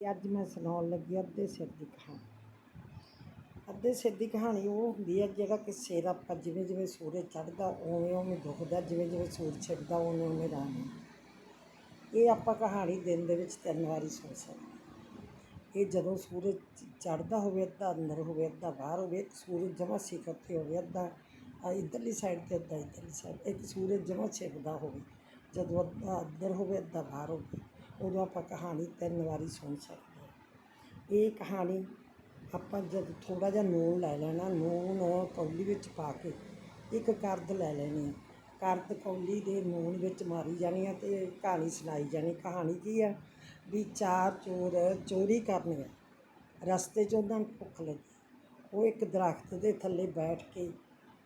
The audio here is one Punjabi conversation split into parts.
ਅੱਜ ਮੈਂ ਸੁਣਾਉਣ ਲੱਗੀ ਅੱਧੇ ਸਿਰ ਦੀ ਕਹਾਣੀ। ਅੱਧੇ ਸਿਰ ਦੀ ਕਹਾਣੀ ਉਹ ਹੁੰਦੀ ਹੈ ਜਿਹੜਾ ਕਿ ਸਿਰ ਆਪਾਂ ਜਿਵੇਂ ਜਿਵੇਂ ਸੂਰਜ ਚੜ੍ਹਦਾ, ਉਵੇਂ ਉਵੇਂ ਦੁਖਦਾ, ਜਿਵੇਂ ਜਿਵੇਂ ਸੂਰਜ ਛਿਪਦਾ ਉਵੇਂ ਉਵੇਂ ਆਰਾਮ ਇਹ ਆਪਾਂ ਕਹਾਣੀ ਦਿਨ ਦੇ ਵਿੱਚ ਤਿੰਨ ਵਾਰੀ ਸੁਣ ਸਕਦੇ ਇਹ ਜਦੋਂ ਸੂਰਜ ਚੜ੍ਹਦਾ ਹੋਵੇ, ਅੱਧਾ ਅੰਦਰ ਹੋਵੇ, ਅੱਧਾ ਬਾਹਰ ਹੋਵੇ, ਇੱਕ ਸੂਰਜ ਜਮਾ ਸਿਖਰ 'ਤੇ ਹੋਵੇ, ਅੱਧਾ ਆਹ ਇੱਧਰਲੀ ਸਾਈਡ ਤੇ, ਅੱਧਾ ਇੱਧਰਲੀ ਸਾਈਡ ਇੱਕ ਸੂਰਜ ਜਮਾ ਛਿਪਦਾ ਹੋਵੇ, ਜਦੋਂ ਅੱਧਾ ਅੰਦਰ ਹੋਵੇ, ਅੱਧਾ ਬਾਹਰ ਹੋਵੇ। ਉਦੋਂ ਆਪਾਂ ਕਹਾਣੀ ਤਿੰਨ ਵਾਰੀ ਸੁਣ ਸਕਦੇ ਹਾਂ। ਇਹ ਕਹਾਣੀ ਆਪਾਂ ਜਦ ਥੋੜਾ ਜਿਹਾ ਨੂਣ ਲੈ ਲੈਣਾ ਨੂਣ ਕੌਲੀ ਵਿੱਚ ਪਾ ਕੇ ਇੱਕ ਕਰਦ ਲੈ ਲੈਣੀ ਕਰਦ ਕੌਲੀ ਦੇ ਨੂਣ ਵਿੱਚ ਮਾਰੀ ਜਾਣੀ ਆ ਤੇ ਕਹਾਣੀ ਸੁਣਾਈ ਜਾਣੀ। ਕਹਾਣੀ ਕੀ ਆ? ਵੀ ਚਾਰ ਚੋਰ ਚੋਰੀ ਕਰਨੀ ਹੈ ਰਸਤੇ 'ਚ ਉਹਨਾਂ ਨੂੰ ਭੁੱਖ ਲੱਗੀ। ਉਹ ਇੱਕ ਦਰਖਤ ਦੇ ਥੱਲੇ ਬੈਠ ਕੇ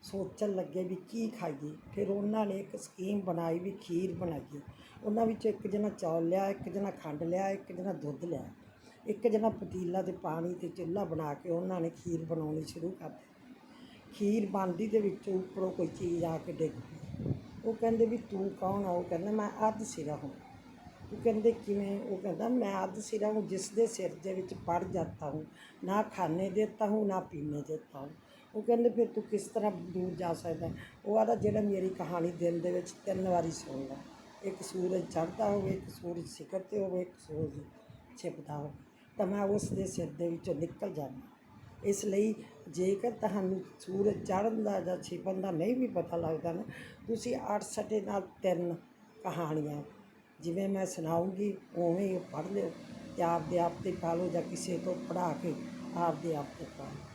ਸੋਚਣ ਲੱਗੇ ਵੀ ਕੀ ਖਾਈਏ। ਫਿਰ ਉਹਨਾਂ ਨੇ ਇੱਕ ਸਕੀਮ ਬਣਾਈ ਵੀ ਖੀਰ ਬਣਾਈਏ। ਉਹਨਾਂ ਵਿੱਚੋਂ ਇੱਕ ਜਣਾ ਚੌਲ ਲਿਆ, ਇੱਕ ਜਣਾ ਖੰਡ ਲਿਆ, ਇੱਕ ਜਣਾ ਦੁੱਧ ਲਿਆ। ਇੱਕ ਜਣਾ ਪਤੀਲਾ ਤੇ ਪਾਣੀ ਤੇ ਚੁੱਲ੍ਹਾ ਬਣਾ ਕੇ ਉਹਨਾਂ ਨੇ ਖੀਰ ਬਣਾਉਣੀ ਸ਼ੁਰੂ ਕਰ ਦਿੱਤੀ। ਖੀਰ ਬਣਦੀ ਦੇ ਵਿੱਚੋਂ ਉੱਪਰੋਂ ਕੋਈ ਚੀਜ਼ ਆ ਕੇ ਡਿੱਗ ਪਈ। ਉਹ ਕਹਿੰਦੇ ਵੀ ਤੂੰ ਕੌਣ ਆ? ਉਹ ਕਹਿੰਦਾ ਮੈਂ ਅੱਧ ਸਿਰਾ ਹਾਂ। ਉਹ ਕਹਿੰਦੇ ਕਿਵੇਂ, ਉਹ ਕਹਿੰਦਾ ਮੈਂ ਅੱਧ ਸਿਰਾ ਹੂੰ ਜਿਸ ਦੇ ਸਿਰ ਦੇ ਵਿੱਚ ਪੜ ਜਾਤਾ ਹੂੰ, ਨਾ ਖਾਣੇ ਦੇਤਾ ਹੂੰ, ਨਾ ਪੀਣੇ ਦੇਤਾ ਹੂੰ। ਉਹ ਕਹਿੰਦੇ ਫਿਰ ਤੂੰ ਕਿਸ ਤਰ੍ਹਾਂ ਦੂਰ ਜਾ ਸਕਦਾ ਉਹ ਆਦਾ ਜਿਹੜਾ ਮੇਰੀ ਕਹਾਣੀ ਦਿਨ ਦੇ ਵਿੱਚ ਤਿੰਨ ਵਾਰੀ ਸੁਣਦਾ ਇੱਕ ਸੂਰਜ ਚੜ੍ਹਦਾ ਹੋਵੇ, ਇੱਕ ਸੂਰਜ ਸਿਖਰ 'ਤੇ ਹੋਵੇ, ਇੱਕ ਸੂਰਜ ਛਿਪਦਾ ਹੋਵੇ, ਤਾਂ ਮੈਂ ਉਸ ਦੇ ਸਿਰ ਦੇ ਵਿੱਚੋਂ ਨਿਕਲ ਜਾਂਦਾ ਇਸ ਲਈ ਜੇਕਰ ਤੁਹਾਨੂੰ ਸੂਰਜ ਚੜ੍ਹਨ ਦਾ ਜਾਂ ਛਿਪਣ ਦਾ ਨਹੀਂ ਵੀ ਪਤਾ ਲੱਗਦਾ ਨਾ, ਤੁਸੀਂ ਅੱਠ ਸਟੇ ਨਾਲ ਤਿੰਨ ਕਹਾਣੀਆਂ ਜਿਵੇਂ ਮੈਂ ਸੁਣਾਉਂਗੀ, ਉਵੇਂ ਹੀ ਪੜ੍ਹ ਲਿਓ। ਅਤੇ ਆਪਦੇ ਆਪ ਤੇ ਪਾ ਲਓ ਜਾਂ ਕਿਸੇ ਤੋਂ ਪੜ੍ਹਾ ਕੇ ਆਪਦੇ ਆਪ ਤੇ ਪਾ ਲਓ।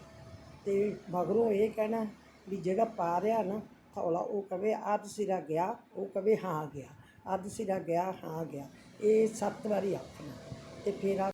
ਅਤੇ ਮਗਰੋਂ ਇਹ ਕਹਿਣਾ ਵੀ ਜਿਹੜਾ ਪਾ ਰਿਹਾ ਨਾ ਥੌਲਾ ਉਹ ਕਵੇ, ਅੱਧ ਸਿਰਾ ਗਿਆ। ਉਹ ਕਵੇ, ਹਾਂ ਗਿਆ। ਅੱਧ ਸਿਰਾ ਗਿਆ, ਹਾਂ ਗਿਆ। ਇਹ ਸੱਤ ਵਾਰੀ ਆਖਣਾ। ਅਤੇ ਫਿਰ ਆ